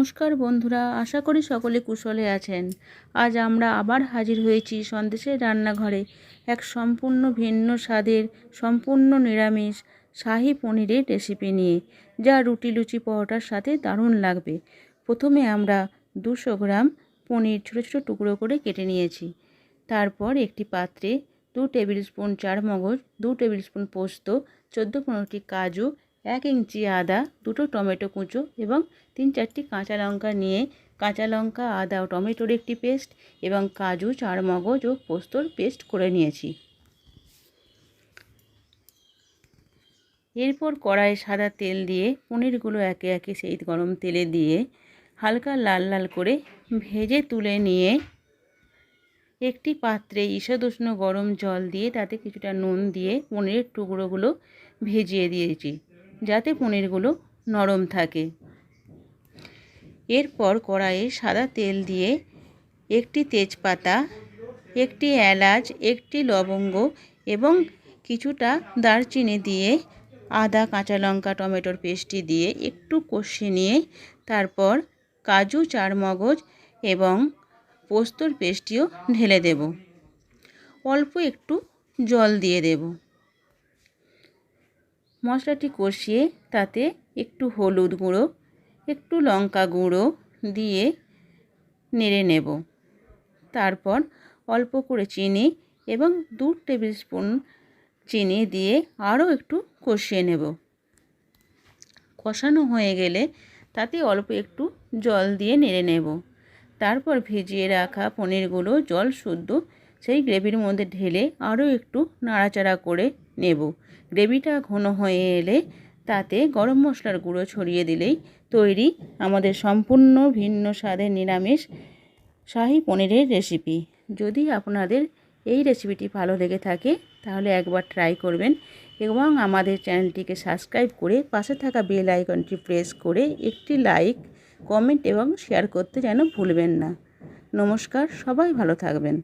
নমস্কার বন্ধুরা, আশা করি সকলে কুশলে আছেন। আজ আমরা আবার হাজির হয়েছি সন্দেশের রান্নাঘরে এক সম্পূর্ণ ভিন্ন স্বাদের, সম্পূর্ণ নিরামিষ শাহি পনিরের রেসিপি নিয়ে, যা রুটি লুচি পরোটার সাথে দারুণ লাগবে। প্রথমে আমরা দুশো গ্রাম পনির ছোটো ছোটো টুকরো করে কেটে নিয়েছি। তারপর একটি পাত্রে দু টেবিল স্পুন চার মগজ দু টেবিল স্পুন পোস্ত, চোদ্দ পনেরোটি কাজু এক ইঞ্চি আদা, দুটো টমেটো কুঁচো এবং তিন চারটি কাঁচা লঙ্কা নিয়ে কাঁচা লঙ্কা, আদা ও টমেটোর একটি পেস্ট এবং কাজু চার মগজ ও পোস্তর পেস্ট করে নিয়েছি। এরপর কড়াইয়ে সাদা তেল দিয়ে পনিরগুলো একে একে সেই গরম তেলে দিয়ে হালকা লাল লাল করে ভেজে তুলে নিয়ে একটি পাত্রে ঈষদুষ্ণ গরম জল দিয়ে তাতে কিছুটা নুন দিয়ে পনিরের টুকরোগুলো ভেজিয়ে দিয়েছি। যাতে পনিরগুলো নরম থাকে। এরপর কড়াইয়ে সাদা তেল দিয়ে একটি তেজপাতা, একটি এলাচ, একটি লবঙ্গ এবং কিছুটা দারচিনি দিয়ে আদা, কাঁচা লঙ্কা, টমেটোর পেস্টটি দিয়ে একটু কষিয়ে নিয়ে তারপর কাজু, চারমগজ এবং পোস্তর পেস্টটিও ঢেলে দেব। অল্প একটু জল দিয়ে দেব। মশলাটি কষিয়ে তাতে একটু হলুদ গুঁড়ো, একটু লঙ্কা গুঁড়ো দিয়ে নেড়ে নেব। তারপর অল্প করে চিনি এবং দু টেবিল স্পুন চিনি দিয়ে আরও একটু কষিয়ে নেব। কষানো হয়ে গেলে তাতে অল্প একটু জল দিয়ে নেড়ে নেব। তারপর ভিজিয়ে রাখা পনিরগুলো জল শুদ্ধ সেই গ্রেভির মধ্যে ঢেলে আরও একটু নাড়াচাড়া করে নেব। গ্রেভিটা ঘন হয়ে এলে তাতে গরম মশলার গুঁড়ো ছড়িয়ে দিলেই তৈরি আমাদের সম্পূর্ণ ভিন্ন স্বাদের নিরামিষ শাহি পনিরের রেসিপি। যদি আপনাদের এই রেসিপিটি ভালো লেগে থাকে, তাহলে একবার ট্রাই করবেন এবং আমাদের চ্যানেলটিকে সাবস্ক্রাইব করে পাশে থাকা বেল আইকনটি প্রেস করে একটি লাইক, কমেন্ট এবং শেয়ার করতে যেন ভুলবেন না। নমস্কার, সবাই ভালো থাকবেন।